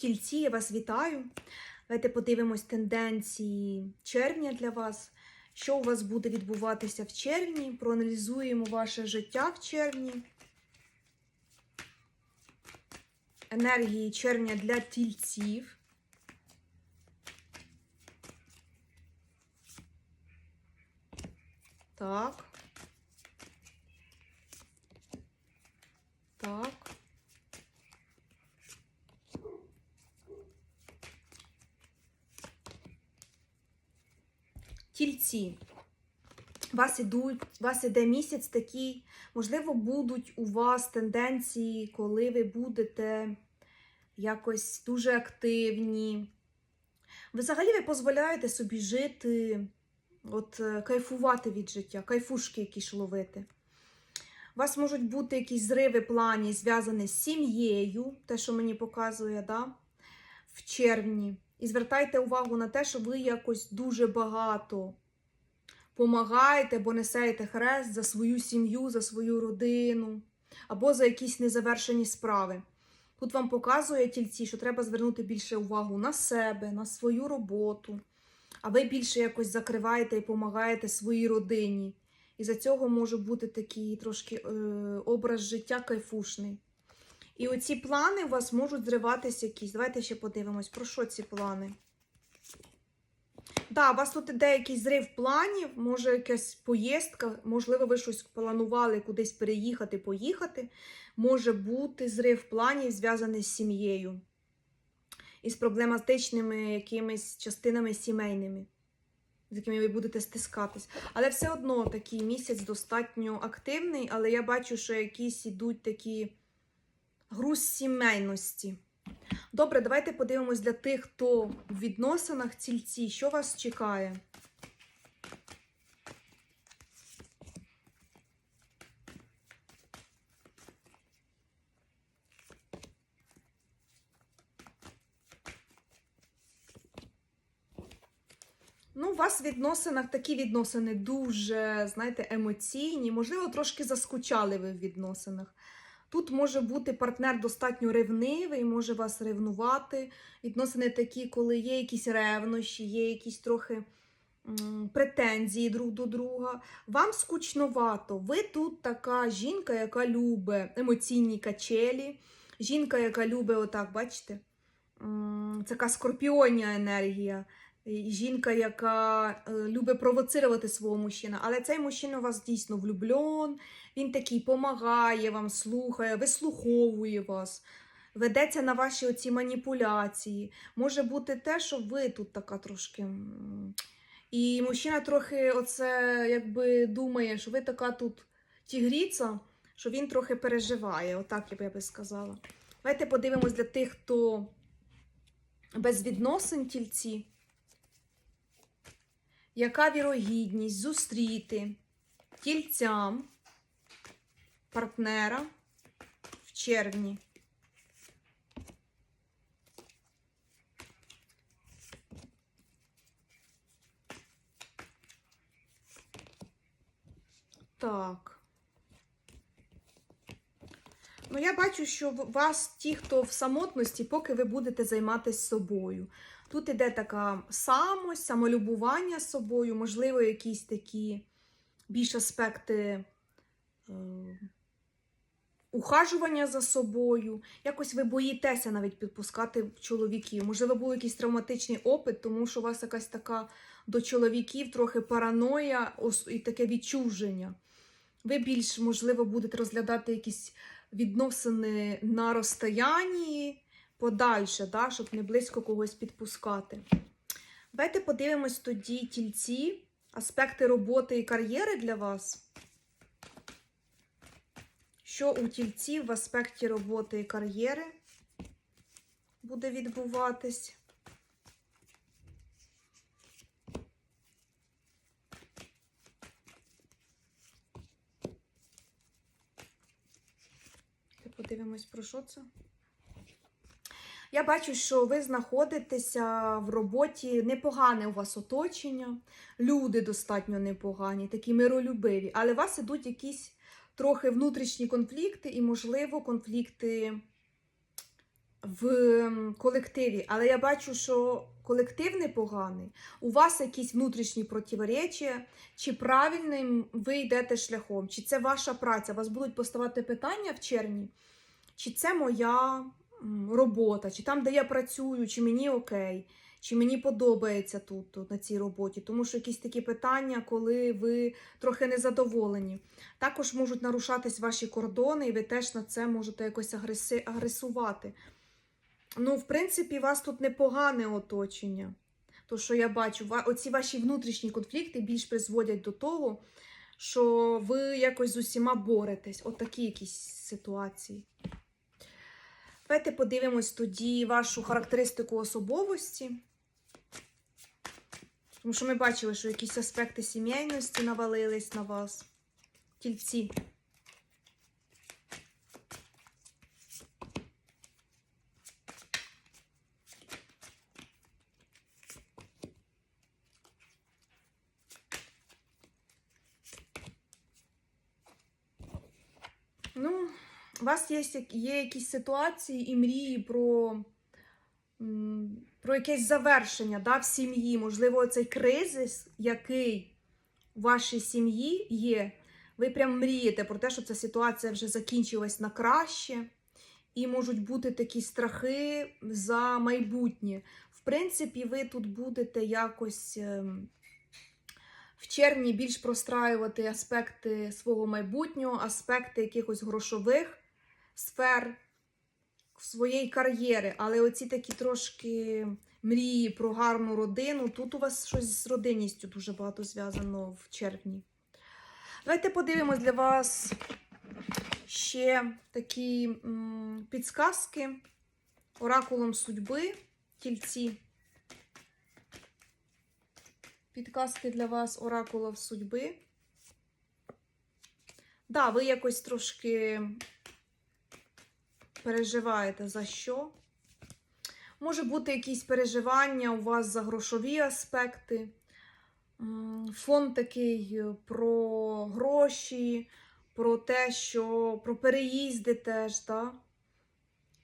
Тільці, я вас вітаю. Давайте подивимось тенденції червня для вас. Що у вас буде відбуватися в червні? Проаналізуємо ваше життя в червні. Енергії червня для тільців. Так. Так. Тільці. Вас ідуть, вас іде місяць такий, можливо, будуть у вас тенденції, коли ви будете якось дуже активні. Взагалі ви дозволяєте собі жити, от е, кайфувати від життя, кайфушки якісь ловити. У вас можуть бути якісь зриви плані, зв'язані з сім'єю, те, що мені показує, да? в червні. І звертайте увагу на те, що ви якось дуже багато помагаєте або несете хрест за свою сім'ю, за свою родину, або за якісь незавершені справи. Тут вам показує тільці, що треба звернути більше увагу на себе, на свою роботу, а ви більше якось закриваєте і допомагаєте своїй родині. І за цього може бути такий трошки е, образ життя кайфушний. І оці плани у вас можуть зриватися якісь. Давайте ще подивимось, про що ці плани. Так, у вас тут іде якийсь зрив планів, може якась поїздка, можливо, ви щось планували кудись переїхати, поїхати. Може бути зрив планів, зв'язаний з сім'єю і з проблематичними якимись частинами сімейними, з якими ви будете стискатись. Але все одно такий місяць достатньо активний, але я бачу, що якісь ідуть такі груз сімейності. Добре, давайте подивимось для тих, хто в відносинах цільці, що вас чекає. Ну, у вас в відносинах такі відносини дуже, знаєте, емоційні, можливо, трошки заскучали ви в відносинах. Тут може бути партнер достатньо ревнивий, може вас ревнувати. Відносини такі, коли є якісь ревнощі, є якісь трохи претензії друг до друга. Вам скучновато. Ви тут така жінка, яка любить емоційні качелі. Жінка, яка любить, отак, бачите, така скорпіоння енергія. Жінка, яка е, любить провоцирувати свого мужчину, але цей мужчина у вас дійсно влюблен, він такий помагає вам, слухає, вислуховує вас, ведеться на ваші оці маніпуляції. Може бути те, що ви тут така трошки. І мужчина трохи оце якби думає, що ви така тут тігріця, що він трохи переживає, отак я би сказала. Давайте подивимось для тих, хто без відносин тільці. Яка вірогідність зустріти тільцям партнера в червні? Так. Ну, я бачу, що вас ті, хто в самотності, поки ви будете займатися собою. Тут іде така самость, самолюбування з собою, можливо, якісь такі більш аспекти е, ухажування за собою. Якось ви боїтеся навіть підпускати чоловіків. Можливо, був якийсь травматичний опит, тому що у вас якась така до чоловіків трохи параноя і таке відчуження. Ви більш, можливо, будете розглядати якісь відносини на розстоянні подальше, да, щоб не близько когось підпускати. Давайте подивимось тоді тільці, аспекти роботи і кар'єри для вас. Що у тільців в аспекті роботи і кар'єри буде відбуватись? Подивимось, про що це. Я бачу, що ви знаходитеся в роботі, непогане у вас оточення, люди достатньо непогані, такі миролюбиві, але у вас ідуть якісь трохи внутрішні конфлікти і, можливо, конфлікти в колективі, але я бачу, що колектив непоганий, у вас якісь внутрішні противоречия, чи правильним ви йдете шляхом, чи це ваша праця. У вас будуть поставати питання в червні, чи це моя робота, чи там, де я працюю, чи мені окей, чи мені подобається тут, тут на цій роботі. Тому що якісь такі питання, коли ви трохи незадоволені. Також можуть нарушатись ваші кордони, і ви теж на це можете якось агреси... агресувати. Ну, в принципі, у вас тут непогане оточення. То, що я бачу, оці ваші внутрішні конфлікти більш призводять до того, що ви якось з усіма боретесь. От такі якісь ситуації. Давайте подивимось тоді вашу характеристику особовості. Тому що ми бачили, що якісь аспекти сімейності навалились на вас. Тільці. Ну, у вас є, є якісь ситуації і мрії про, про якесь завершення да, в сім'ї. Можливо, цей кризис, який у вашій сім'ї є, ви прям мрієте про те, щоб ця ситуація вже закінчилась на краще. І можуть бути такі страхи за майбутнє. В принципі, ви тут будете якось ем, в червні більш простраювати аспекти свого майбутнього, аспекти якихось грошових сфер своєї кар'єри. Але оці такі трошки мрії про гарну родину. Тут у вас щось з родинністю дуже багато зв'язано в червні. Давайте подивимось для вас ще такі підсказки оракулом судьби, тільці. Підказки для вас оракулов судьби. Да, ви якось трошки переживаєте за що. Може бути якісь переживання у вас за грошові аспекти. Фон такий е, про гроші, про те, що про переїзди теж, да?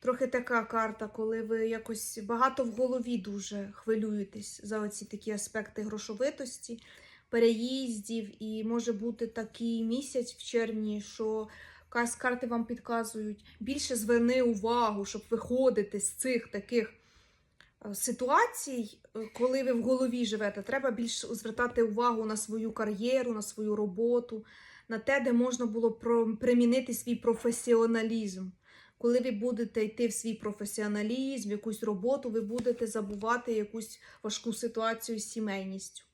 Трохи така карта, коли ви якось багато в голові дуже хвилюєтесь за оці такі аспекти грошовитості, переїздів, і може бути такий місяць в червні, що якась карти вам підказують більше зверни увагу, щоб виходити з цих таких е, ситуацій, е, коли ви в голові живете. Треба більше звертати увагу на свою кар'єру, на свою роботу, на те, де можна було примінити свій професіоналізм. Коли ви будете йти в свій професіоналізм, в якусь роботу, ви будете забувати якусь важку ситуацію з сімейністю.